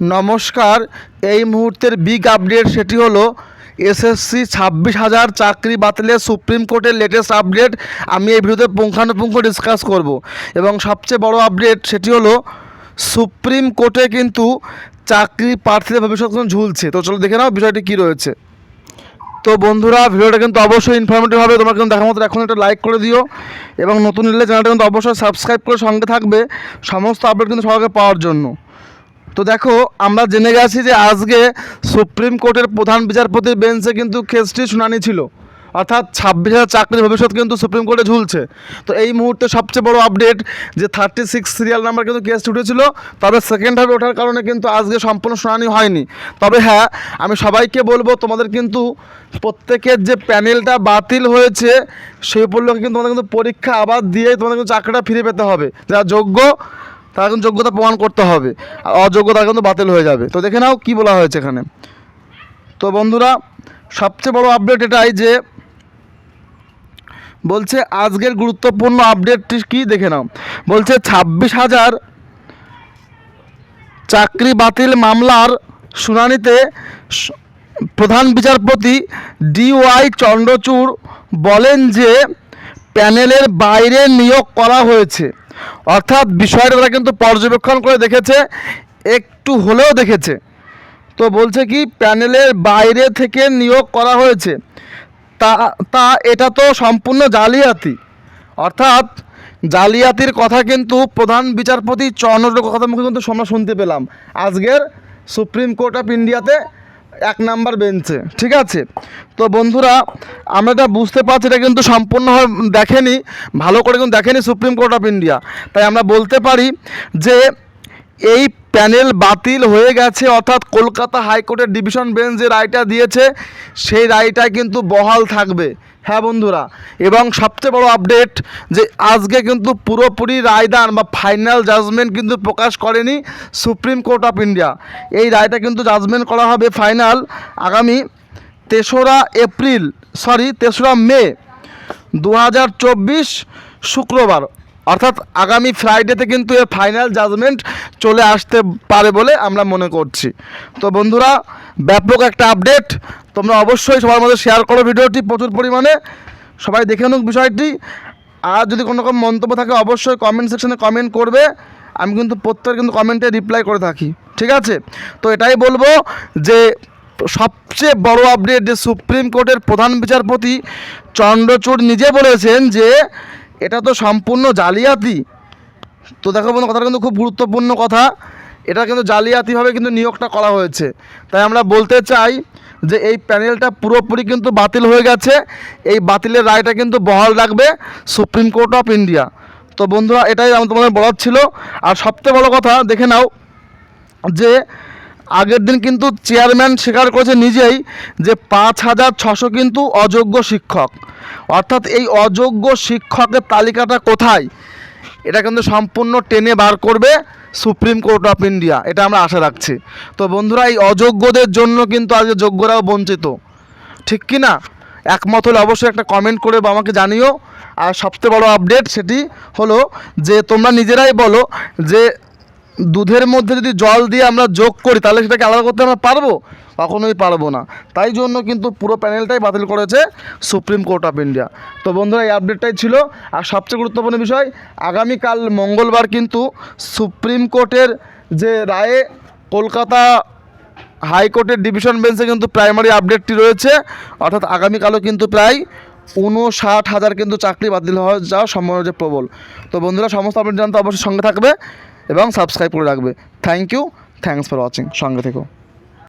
নমস্কার, এই মুহূর্তের বিগ আপডেট সেটি হলো এসএসসি ছাব্বিশ হাজার চাকরি বাতিলের সুপ্রিম কোর্টের লেটেস্ট আপডেট আমি এই ভিডিওতে পুঙ্খানুপুঙ্খ ডিসকাস করব। এবং সবচেয়ে বড় আপডেট সেটি হলো, সুপ্রিম কোর্টে কিন্তু চাকরি প্রার্থীদের ভবিষ্যৎ ঝুলছে। তো চলো দেখে নাও বিষয়টি কী রয়েছে। তো বন্ধুরা, ভিডিওটা কিন্তু অবশ্যই ইনফরমেটিভ হবে। তোমরা কিন্তু দেখার মতো এখন একটা লাইক করে দিও। এবং নতুন এলে চ্যানেলটা কিন্তু অবশ্যই সাবস্ক্রাইব করে সঙ্গে থাকবে। সমস্ত আপডেট কিন্তু সবাইকে পাওয়ার জন্য। তো দেখো, আমরা জেনে গেছি যে আজকে সুপ্রিম কোর্টের প্রধান বিচারপতির বেঞ্চে কিন্তু কেসটি শুনানি ছিল। অর্থাৎ ছাব্বিশ হাজার চাকরির ভবিষ্যৎ কিন্তু সুপ্রিম কোর্টে ঝুলছে। তো এই মুহূর্তে সবচেয়ে বড় আপডেট যে থার্টি সিক্স সিরিয়াল নাম্বার কিন্তু কেসটি উঠেছিল, তবে সেকেন্ড হাবে ওঠার কারণে কিন্তু আজকে সম্পূর্ণ শুনানি হয়নি। তবে হ্যাঁ আমি সবাইকে বলব, তোমাদের কিন্তু প্রত্যেকের যে প্যানেলটা বাতিল হয়েছে, সেই উপলক্ষে কিন্তু তোমাদের কিন্তু পরীক্ষা আবার দিয়ে তোমাদের কিন্তু চাকরিটা ফিরে পেতে হবে। যারা যোগ্য তারা কিন্তু যোগ্যতা প্রমাণ করতে হবে। আর অযোগ্যতা কিন্তু বাতিল হয়ে যাবে। তো দেখে নাও কী বলা হয়েছে এখানে। তো বন্ধুরা, সবচেয়ে বড় আপডেট এটাই যে, বলছে আজকের গুরুত্বপূর্ণ আপডেটটি কি? দেখে নাও। বলছে ছাব্বিশ হাজার চাকরি বাতিল মামলার শুনানিতে প্রধান বিচারপতি ডিওয়াই চন্দ্রচূড় বলেন যে, প্যানেলের বাইরে নিয়োগ করা হয়েছে। অর্থাৎ বিষয়টা তারা কিন্তু পর্যবেক্ষণ করে দেখেছে, একটু হলেও দেখেছে। তো বলছে কি, প্যানেলের বাইরে থেকে নিয়োগ করা হয়েছে। তা তা এটা তো সম্পূর্ণ জালিয়াতি। অর্থাৎ জালিয়াতির কথা কিন্তু প্রধান বিচারপতি চন্দ্র কথা মুখে কিন্তু আমরা শুনতে পেলাম। আজকের সুপ্রিম কোর্ট অফ ইন্ডিয়াতে এক নাম্বার বেঞ্চে ঠিক আছে? তো বন্ধুরা, আমরা এটা বুঝতে পারছি এটা কিন্তু সম্পূর্ণভাবে দেখেনি, ভালো করে কিন্তু দেখেনি সুপ্রিম কোর্ট অফ ইন্ডিয়া তাই আমরা বলতে পারি যে এই প্যানেল বাতিল হয়ে গেছে, অর্থাৎ কলকাতা হাইকোর্টের ডিভিশন বেঞ্চ যে রায়টা দিয়েছে, সেই রায়টা কিন্তু বহাল থাকবে। হ্যাঁ বন্ধুরা, এবং সবচেয়ে বড় আপডেট যে আজকে কিন্তু পুরোপুরি রায়দান বা ফাইনাল জাজমেন্ট কিন্তু প্রকাশ করেনি সুপ্রিম কোর্ট অফ ইন্ডিয়া এই রায়টা কিন্তু জাজমেন্ট করা হবে ফাইনাল আগামী তেসরা এপ্রিল সরি তেসরা মে দু হাজার চব্বিশ শুক্রবার। অর্থাৎ আগামী ফ্রাইডেতে কিন্তু এর ফাইনাল জাজমেন্ট চলে আসতে পারে বলে আমরা মনে করছি। তো বন্ধুরা, ব্যাপক একটা আপডেট। তোমরা অবশ্যই সবার মধ্যে শেয়ার করো ভিডিওটি প্রচুর পরিমাণে। সবাই দেখে নিক বিষয়টি। আর যদি কোনো রকম মন্তব্য থাকে, অবশ্যই কমেন্ট সেকশনে কমেন্ট করবে। আমি কিন্তু প্রত্যেক কিন্তু কমেন্টে রিপ্লাই করে থাকি। ঠিক আছে? তো এটাই বলব যে, সবচেয়ে বড় আপডেট যে সুপ্রিম কোর্টের প্রধান বিচারপতি চন্দ্রচূড় নিজে বলেছেন যে এটা তো সম্পূর্ণ জালিয়াতি। তো দেখো বন্ধু, কথাটা কিন্তু খুব গুরুত্বপূর্ণ কথা। এটা কিন্তু জালিয়াতিভাবে কিন্তু নিয়োগটা করা হয়েছে। তাই আমরা বলতে চাই যে এই প্যানেলটা পুরোপুরি কিন্তু বাতিল হয়ে গেছে। এই বাতিলের রায়টা কিন্তু বহাল রাখবে সুপ্রিম কোর্ট অফ ইন্ডিয়া। তো বন্ধুরা, এটাই আমার তোমাদের বলার ছিল। আর সবচেয়ে বড় কথা, দেখে নাও যে আগের দিন কিন্তু চেয়ারম্যান স্বীকার করেছে নিজেই যে পাঁচ হাজার ছশো কিন্তু অযোগ্য শিক্ষক। অর্থাৎ এই অযোগ্য শিক্ষকের তালিকাটা কোথায়? এটা কিন্তু সম্পূর্ণ টেনে বার করবে সুপ্রিম কোর্ট অফ ইন্ডিয়া। এটা আমরা আশা রাখছি। তো বন্ধুরা, এই অযোগ্যদের জন্য কিন্তু আজকে যোগ্যরাও বঞ্চিত। ঠিক কি না? একমত হলে অবশ্যই একটা কমেন্ট করে আমাকে জানিও। আর সবচেয়ে বড় আপডেট সেটি হলো যে তোমরা নিজেরাই বলো যে দুধের মধ্যে যদি জল দিয়ে আমরা যোগ করি, তাহলে সেটাকে আলাদা করতে আমরা পারব? কখনোই পারব না। তাই জন্য কিন্তু পুরো প্যানেলটাই বাতিল করেছে সুপ্রিম কোর্ট অফ ইন্ডিয়া। তো বন্ধুরা, এই আপডেটটাই ছিল। আর সবচেয়ে গুরুত্বপূর্ণ বিষয়, আগামীকাল মঙ্গলবার কিন্তু সুপ্রিম কোর্টের যে রায়ে কলকাতা হাইকোর্টের ডিভিশন বেঞ্চে কিন্তু প্রাইমারি আপডেটটি রয়েছে। অর্থাৎ আগামীকালও কিন্তু প্রায় উনষাট হাজার কিন্তু চাকরি বাতিল হওয়া যাওয়ার সম্ভাবনা প্রবল। তো বন্ধুরা, সমস্ত আপডেট জানতে অবশ্যই সঙ্গে থাকবে। এবং সাবস্ক্রাইব করে রাখবে। Thank you thanks for watching সঙ্গে থেকো।